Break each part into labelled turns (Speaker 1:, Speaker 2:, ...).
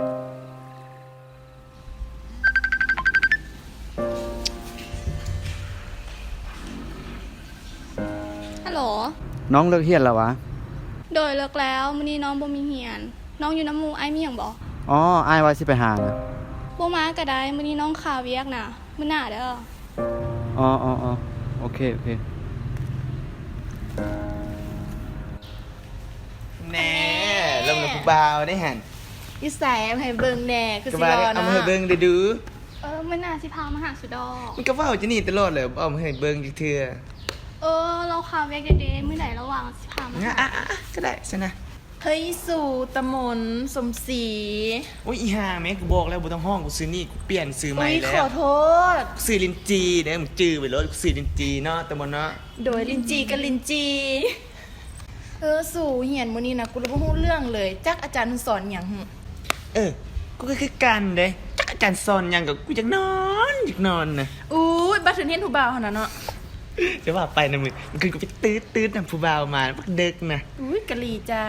Speaker 1: ฮัลโหล
Speaker 2: น้องเลิกเฮียนแล้ววะ
Speaker 1: โดยเลิกแล้วมื้อนี้น้องบ่มีเฮียน น้องอยู่น้ำหมูไอ้ายมีหยังบ่
Speaker 2: อ๋ออ้ายว่าสิไปหานะ
Speaker 1: บ่มาก็ได้มื้อนี้น้องข่าวเวียกน่ะมื้อหน้าเด้อ
Speaker 2: อ๋ออ๋ออ๋อโอเค โอเค
Speaker 3: แน่ลงกับผู้บ่าวได้หัน
Speaker 4: อีสายเอาให้เบิ่งแหน่คือ
Speaker 3: ก็
Speaker 4: สิ
Speaker 3: บ่า
Speaker 4: บ่
Speaker 3: เอา
Speaker 4: เนาะ
Speaker 3: มาให้เบิ่งได้ดู
Speaker 1: เออมื้อหน้าสิพามาหาสุดอก
Speaker 3: มันก็เว้าจะนี่ตลอดเลยเอามาให้เบิ่งจักเทื่อ
Speaker 1: เออ เราข่าวเวียกเด้ๆมื้อไหนระหว่างสิพามา
Speaker 3: งั้น
Speaker 1: หา
Speaker 3: อะอะอะก็ได้ซะนะ
Speaker 4: เฮ้ยสู่ตะมนสมศรี
Speaker 3: โอ้ยอีห่าแม่กูบอกแล้วบ่ต้องห้องกูซื้อนี่กูเปลี่ยนซื้อใหม่
Speaker 4: อุ้ย
Speaker 3: แล้
Speaker 4: ข
Speaker 3: ว
Speaker 4: อโทษ
Speaker 3: กูซื้อลินจีเด้อมึงจื้อไปรถกูซื้อลินจีเนาะแต่บ่เนาะ
Speaker 4: โดยลินจีกับลินจี เออสู่เหียนมื้อนี้นะกูรู้บ่ฮู้เรื่องเลย จักอาจารย์สอนหยังหึ
Speaker 3: เออ กูก็คือกันเด้จักอาจารย์สอนหยังกับกูอยากนอนอยากนอนนะ
Speaker 4: อู้ยบัดถึงเห็นผู้บ่าวหั่นน่ะเนาะ
Speaker 3: จะว่าไปนะมึงมันคือกูไปตื้อตื้อนำผู้บ่าวมาพักเด็กนะ
Speaker 4: อุ้ยกะลีจ้า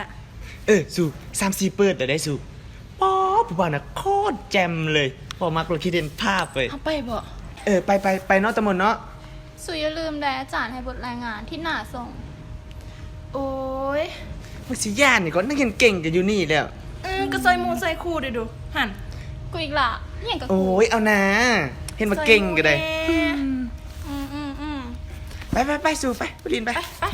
Speaker 3: เออสู่สามสี่เปิดแต่ได้สู่ป๊อปผู้บ่าวนะโคตรแจ่มเลยพอมากเราคิดเห็นภาพเลย
Speaker 4: เอาไปบ่
Speaker 3: เออไปไปไปเนาะตะมนเนาะ
Speaker 1: สุอย่าลืมได้อาจารย์ให้บทรายงานที่หน้าส่ง
Speaker 4: โอ้ย
Speaker 3: มึงสิย่านนี่ก็นักเรียนเก่งกันอยู่นี่แล้ว
Speaker 4: อืมก็ซอยหมูซอยคู่เด้อดูหั่น
Speaker 1: กูอีกละอิหยังกับกู
Speaker 3: โอ้ยเอานะ เห็นมาเก่งก็ได้
Speaker 4: ซอยหมู่แน่
Speaker 1: อืมอืมอืม
Speaker 3: ไปไปไปสู่ไปไปดินไป
Speaker 4: ไป
Speaker 1: ปี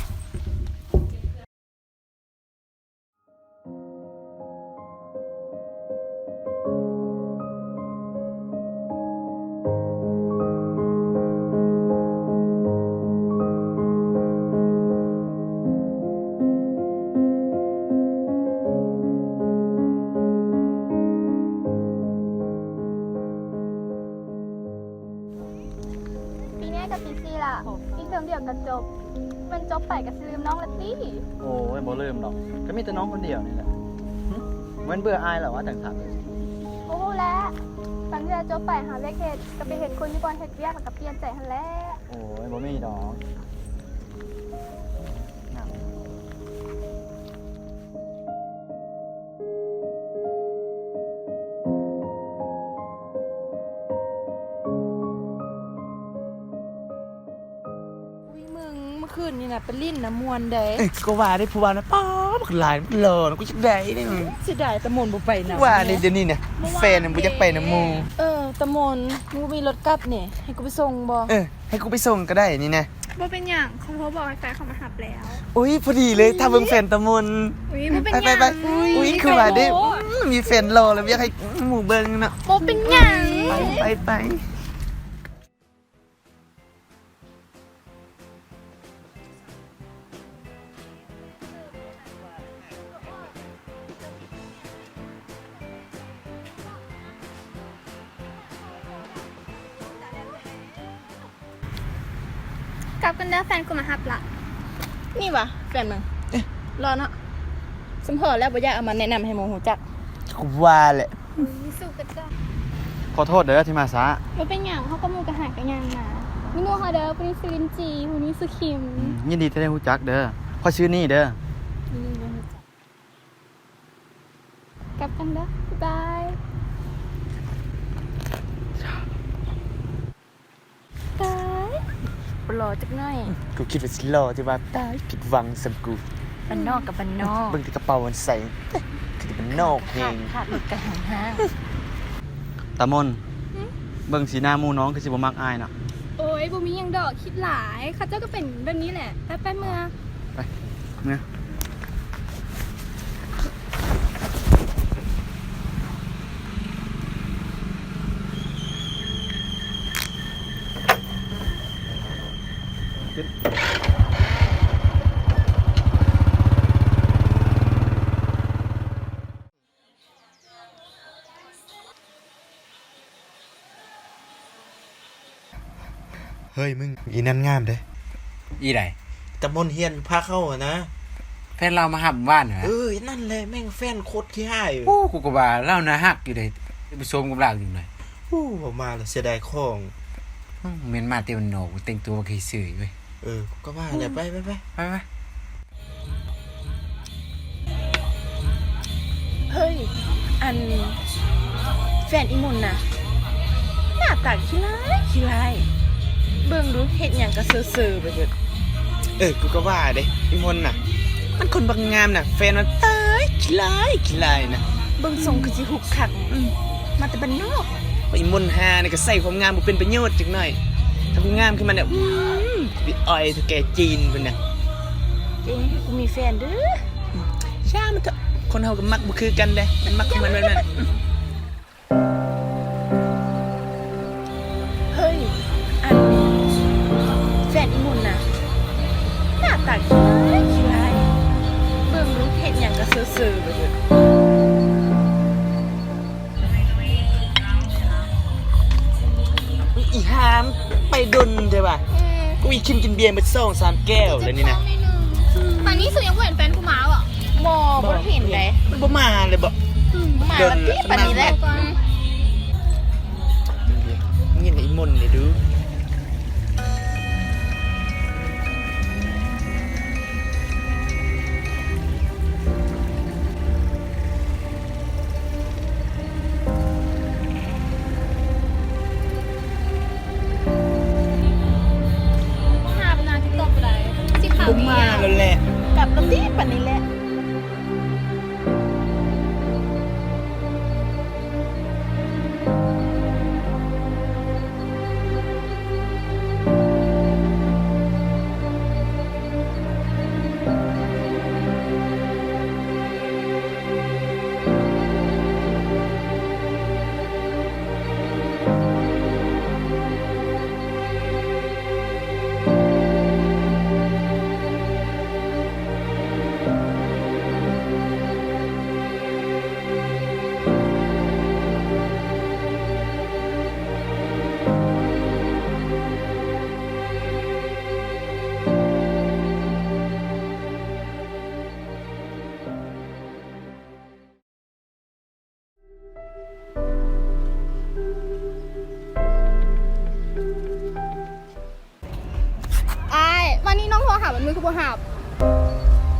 Speaker 1: กับปีซี่ล่ะอีกเทอมเดียวกันจบ มันจบไปกับลืมน้องละตี้
Speaker 2: โอ้ยบ่ลืมหรอก ก็มีแต่น้องคนเดียวนี่แหละหึเว้นเบื่ออายแล้ววะแต่งถามเลย
Speaker 1: โอ้โหแล้วสังเกตจบไปหาเลขเห็ดก็ไปเห็ดคนที่บอลเห็ดเวียกแล้วก็เปลี่ยนใจหันแหล้ว
Speaker 2: โอ้ยบ่มีดอก
Speaker 4: คืนนี่น่ะเป็นลิ้นน้ำมวนเด้
Speaker 3: เอ้ยก็ว่าได้ผู้บ่าวนะป๊อปหลายมันหล่อนะกูจะได้นี่มึง
Speaker 4: เสียดายตะมนบ่ไปนะ
Speaker 3: ว่าในเดี๋ยวนี้เนี่ยแฟนน่ะกูจะไปนะมู
Speaker 4: เออตะมนมึงมีรถกลับนี่ให้กูไปส่งบ่
Speaker 3: เออให้กูไปส่งก็ได้นี่นะ
Speaker 1: ว่าเป็นอย่างเขาเขาบอกให้แฟนเขามาหับแล้ว
Speaker 3: อุ้ยพอดีเลยถ้าเบิ่งแฟนตะมน
Speaker 1: อุ้ยว่าเป็น
Speaker 3: ไป
Speaker 1: อ
Speaker 3: ไป
Speaker 1: ย่าง
Speaker 3: ไปอุ้ยคือว่าได้อืมมีแฟนรอแล้วอยากให้หมู่เบิ่งเนาะ
Speaker 1: ว่าเป็นอย่าง
Speaker 3: ไปไป
Speaker 1: กลับกันเด้อแฟนกูมาหับละ
Speaker 4: นี่วะแฟนมึงรอเนาะสมพอแล้วบ่อยากเอามาแนะนำให้หมูหูจัก
Speaker 3: กูว่าแหละ
Speaker 1: อุ้ยสู้กันจ้ะ
Speaker 2: ขอโทษเด้อที่มาซะ
Speaker 1: ว่าเป็นอย่างเขาก็มูกระหายกันอย่างนะมินูฮาเด้อวันนี้ซิลินจีวันนี้สุคิม
Speaker 2: อืมยินดีที่ได้รู้จักเด้อขอชื่อนี่เด้อ
Speaker 1: กลับกันเด้อบ๊ายบายบาย
Speaker 4: รอจักหน่อย
Speaker 3: กูคิดว่าสิรอที่ว่าตายผิดหวังสำกู
Speaker 4: บ้านนอกกับบ้านนอก
Speaker 3: เบิ่งที่กระเป๋ามันใส่คือมันนอกเอ
Speaker 4: ขาด
Speaker 3: ง
Speaker 4: ขาดหลุดกันห่างห้าง
Speaker 2: ตามนเบิ่งสีหน้าหมู่น้องคือสิบ่มักอายน่ะ
Speaker 1: โอ้ยบูมียังดอกคิดหลายเข้าเจ้าก็เป็นแบบนี้แหละไปไปเมือง
Speaker 2: เมื่อ
Speaker 3: เฮ้ยมึงอีนั่นงามเด้
Speaker 5: อีไร
Speaker 3: ตะมนเฮียนพาเข้าอะนะ
Speaker 5: แฟนเรามาหับบ้านเหรอ
Speaker 3: เออนั่นเลยแม่งแฟนโคตรขี้ห้าย
Speaker 5: โอ้กูก็ว่าเล่านะฮักอยู่เลยไปชมกับเราอยู่เลย
Speaker 3: โอ้ออกมาแล้วเสียดายของ
Speaker 5: อื้อเมนมาเต็มโหนกแต่งตัวมาเคยสื่อเว้ย
Speaker 3: เออ ก็ว่าแหละไปไปไป
Speaker 5: ไปไป
Speaker 4: เฮ้ย อันแฟนอีมุนน่ะ หน้าตาขี้ร้ายขี้ร้ายเบิ่งดูเฮ็ดหยังก็เซ่อๆไปเบิด
Speaker 3: เออ กูก็ว่าเด้อีมนน่ะ มันคนบางงามน่ะ แฟนมันตายขี้ลายขี้ลายน่ะ
Speaker 4: เบิ่งทรงคือสิหุกคักอืมมาแต่บ้านนอก
Speaker 3: เพราะอีมนหานี่ก็ใส่ความงามบ่เป็นประโยชน์จักหน่อย ถ้ากูงามขึ้นมาเนี่ย อืมบิดอ้อยเท่าแกจีนเพิ่นน่ะ
Speaker 4: เจ๊ให้กูมีแฟนเด้อ
Speaker 3: ช่างมันเถอะคนเฮาก็มักบ่คือกันเด้มันมักของมันแบบนั้น
Speaker 4: เฮ้ย อันแฟนอีมุนน่ะ หน้าตาขี้ร้ายขี้ร้ายเบิ่งดูเฮ็ดหยังก็เซ่อๆไปเบิด
Speaker 3: อีหามไปดุนใช่ป่ะ กูอีคิมกินเบียร์มาสองสามแก้วแล้วนี่นะ
Speaker 1: ตอนนี้สุยังไม่เห็นแฟนกูมาว่ะ
Speaker 4: บ่บ่เห็นเลย
Speaker 3: มันบ่มาเลยบ่
Speaker 4: มาละติปานนี้แหละ
Speaker 3: มึงเห็นไอ้มนนี่ดู
Speaker 1: สิขาว
Speaker 3: บ่มาแล้วแหละ
Speaker 4: กลับละติปานนี้แหละ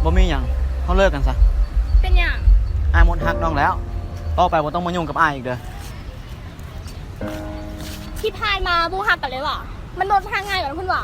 Speaker 2: บ่มีหยังเขาเลิกกันซะ
Speaker 1: เป็นอย่าง
Speaker 2: อายหมดฮักน้องแล้ว ต่อไปบ่ต้องมายุ่งกับอายอีกเด้อ
Speaker 1: ที่พายมาบูหักกันเลยว่ะมันโดนทางง่ายกว่านะคุณหวา